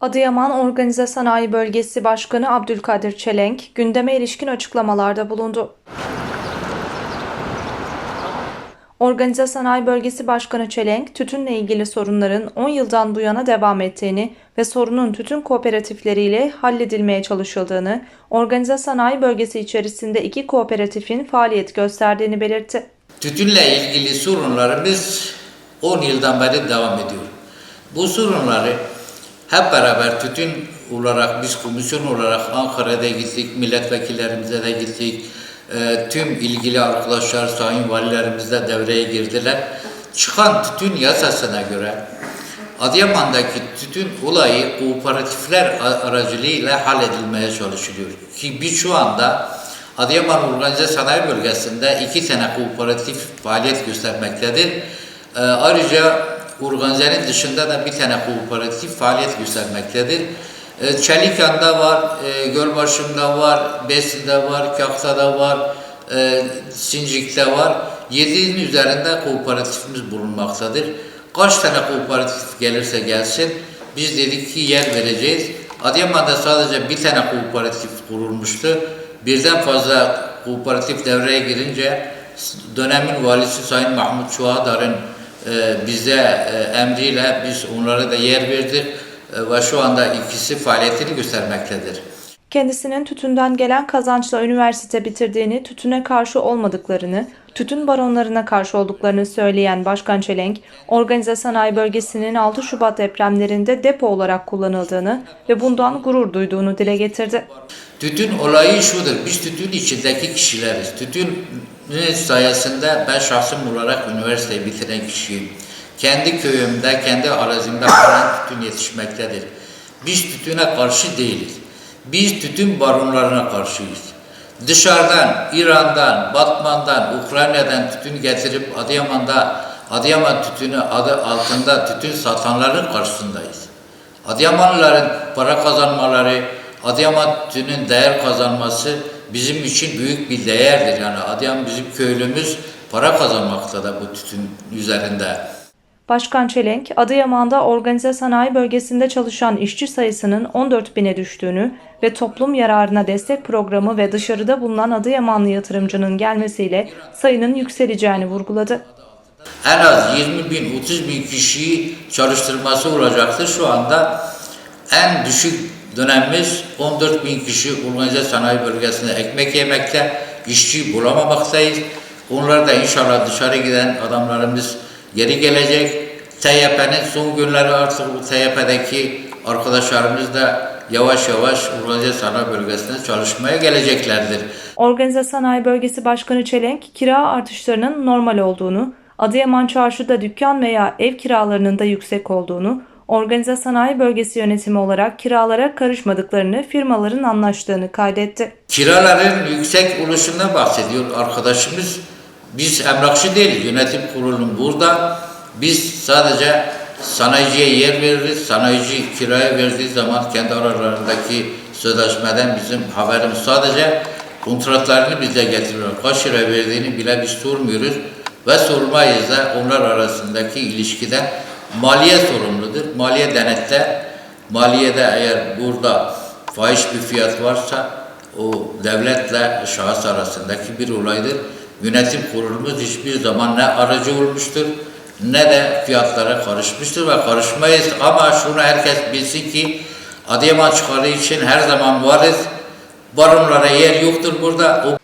Adıyaman Organize Sanayi Bölgesi Başkanı Abdülkadir Çelenk gündeme ilişkin açıklamalarda bulundu. Organize Sanayi Bölgesi Başkanı Çelenk, tütünle ilgili sorunların 10 yıldan bu yana devam ettiğini ve sorunun tütün kooperatifleriyle halledilmeye çalışıldığını, organize sanayi bölgesi içerisinde iki kooperatifin faaliyet gösterdiğini belirtti. Tütünle ilgili sorunlarımız 10 yıldan beri devam ediyor. Bu sorunları hep beraber tütün olarak biz komisyon olarak Ankara'da gittik, milletvekillerimize de gittik. Ee, tüm ilgili arkadaşlar, sayın valilerimiz de devreye girdiler. Çıkan tütün yasasına göre Adıyaman'daki tütün olayı kooperatifler aracılığıyla halledilmeye çalışılıyor. Ki biz şu anda Adıyaman Organize Sanayi Bölgesi'nde iki tane kooperatif faaliyet göstermektedir. Ee, ayrıca organizenin dışında da bir tane kooperatif faaliyet göstermektedir. Ee, Çelikan'da var, e, Gölbaşı'nda var, Besin'de var, Kahta'da var, e, Sincik'te var. Yediğinin üzerinde kooperatifimiz bulunmaktadır. Kaç tane kooperatif gelirse gelsin biz dedik ki yer vereceğiz. Adıyaman'da sadece bir tane kooperatif kurulmuştu. Birden fazla kooperatif devreye girince dönemin valisi Sayın Mahmut Çuhadar'ın e, bize e, emriyle biz onlara da yer verdik e, ve şu anda ikisi faaliyetini göstermektedir. Kendisinin tütünden gelen kazançla üniversite bitirdiğini, tütüne karşı olmadıklarını, tütün baronlarına karşı olduklarını söyleyen Başkan Çelenk, organize sanayi bölgesinin 6 Şubat depremlerinde depo olarak kullanıldığını ve bundan gurur duyduğunu dile getirdi. Tütün olayı şudur, biz tütün içindeki kişileriz. Tütün sayesinde ben şahsım olarak üniversiteyi bitiren kişiyim. Kendi köyümde, kendi arazimde falan tütün yetişmektedir. Biz tütüne karşı değiliz. Biz tütün baronlarına karşıyız. Dışarıdan, İran'dan, Batman'dan, Ukrayna'dan tütün getirip Adıyaman'da, Adıyaman tütünü adı altında tütün satanların karşısındayız. Adıyamanlıların para kazanmaları, Adıyaman tütünün değer kazanması bizim için büyük bir değerdir. Yani Adıyaman bizim köylümüz para kazanmakta da bu tütün üzerinde. Başkan Çelenk, Adıyaman'da organize sanayi bölgesinde çalışan işçi sayısının 14 bine düştüğünü ve toplum yararına destek programı ve dışarıda bulunan Adıyamanlı yatırımcının gelmesiyle sayının yükseleceğini vurguladı. En az 20 bin, 30 bin kişiyi çalıştırması olacaktır. Şu anda en düşük dönemimiz 14 bin kişi organize sanayi bölgesinde ekmek yemekte, işçi bulamamaktayız. Onlar da inşallah dışarı giden adamlarımız geri gelecek. TYP'nin son günleri artık bu TYP'deki arkadaşlarımız da yavaş yavaş organize sanayi bölgesinde çalışmaya geleceklerdir. Organize Sanayi Bölgesi Başkanı Çelenk, kira artışlarının normal olduğunu, Adıyaman Çarşı'da dükkan veya ev kiralarının da yüksek olduğunu, Organize Sanayi Bölgesi yönetimi olarak kiralara karışmadıklarını, firmaların anlaştığını kaydetti. Kiraların yüksek oluşundan bahsediyor arkadaşımız. Biz emlakçı değiliz, yönetim kurulum burada. Biz sadece sanayiciye yer veririz. Sanayici kiraya verdiği zaman kendi aralarındaki sözleşmeden bizim haberimiz sadece kontratlarını bize getiriyor. Kaç lira verdiğini bile biz sormuyoruz ve sormayız da onlar arasındaki ilişkiden maliye sorumludur. Maliye denette, maliyede eğer burada fahiş bir fiyat varsa o devletle şahıs arasındaki bir olaydır. Yönetim kurulumuz hiçbir zaman ne aracı olmuştur ne de fiyatlara karışmıştır ve karışmayız. Ama şunu herkes bilsin ki Adıyaman çıkarı için her zaman varız. Baronlara yer yoktur burada. O